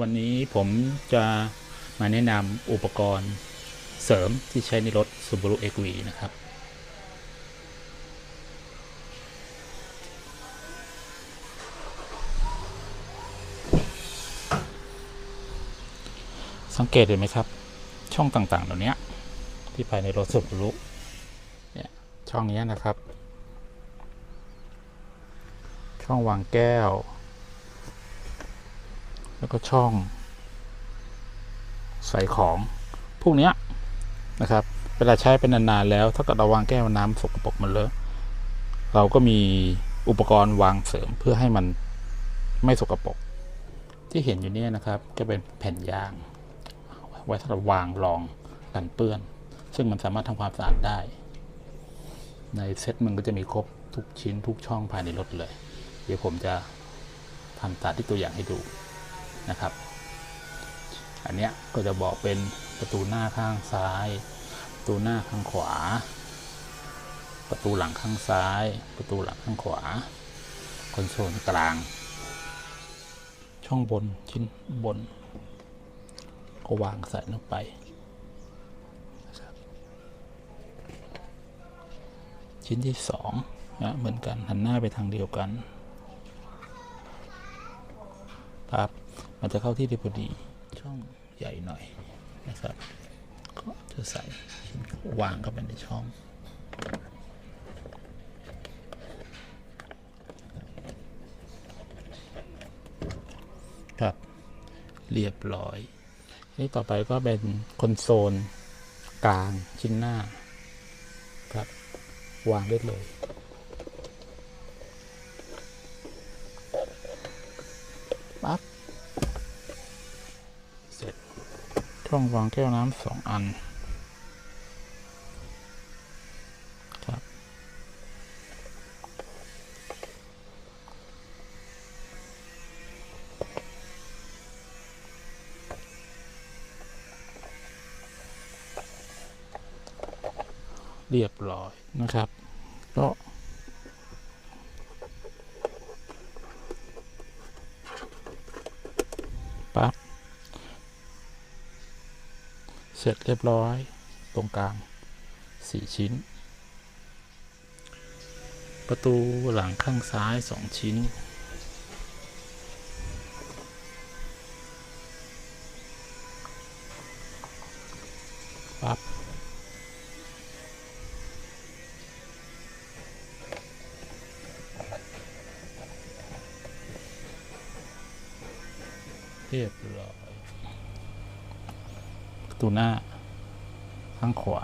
วันนี้ผมจะมาแนะนำอุปกรณ์เสริมที่ใช้ในรถ Subaru XV นะครับ สังเกตเห็นไหมครับ ช่องต่างๆ เหล่านี้ที่ภายในรถ Subaru เนี่ยช่องนี้นะครับ ช่องวางแก้ว แล้วก็ช่อง ใส่ของพวกนี้นะครับ เวลาใช้เป็นนานๆแล้วถ้าเกิดเราวางแก้วน้ำสกปรกมันเลอะเราก็มีอุปกรณ์วางเสริมเพื่อให้มันไม่สกปรกที่เห็นอยู่เนี่ยนะครับ จะเป็นแผ่นยาง ไว้สำหรับวางรองกันเปื้อน ซึ่งมันสามารถทำความสะอาดได้ ในเซ็ตมันก็จะมีครบทุกชิ้นทุกช่องภายในรถเลย เดี๋ยวผมจะทำสาธิตตัวอย่างให้ดู นะครับ อันเนี้ยก็จะบอกเป็นประตูหน้าข้างซ้าย ประตูหน้าข้างขวา ประตูหลังข้างซ้าย ประตูหลังข้างขวา คอนโซลกลาง ช่องบนชิ้นบน ก็วางใส่ลงไปชิ้นที่สองนะเหมือนกันหันหน้าไปทางเดียวกันครับ มันจะเข้าที่ได้พอดีช่องใหญ่หน่อยนะครับก็จะใส่ชิ้นวางเข้าไปในช่องครับเรียบร้อย นี่ต่อไปก็เป็นคอนโซลกลางชิ้นหน้า ครับ วางได้เลย ช่องวางแก้วน้ำสองอันครับเรียบร้อยนะครับ ก็ปั๊บ เสร็จเรียบร้อย ตรงกลางสี่ชิ้น ประตูหลังข้างซ้ายสองชิ้น ปั๊บ เรียบร้อย ตูหน้าข้างขวา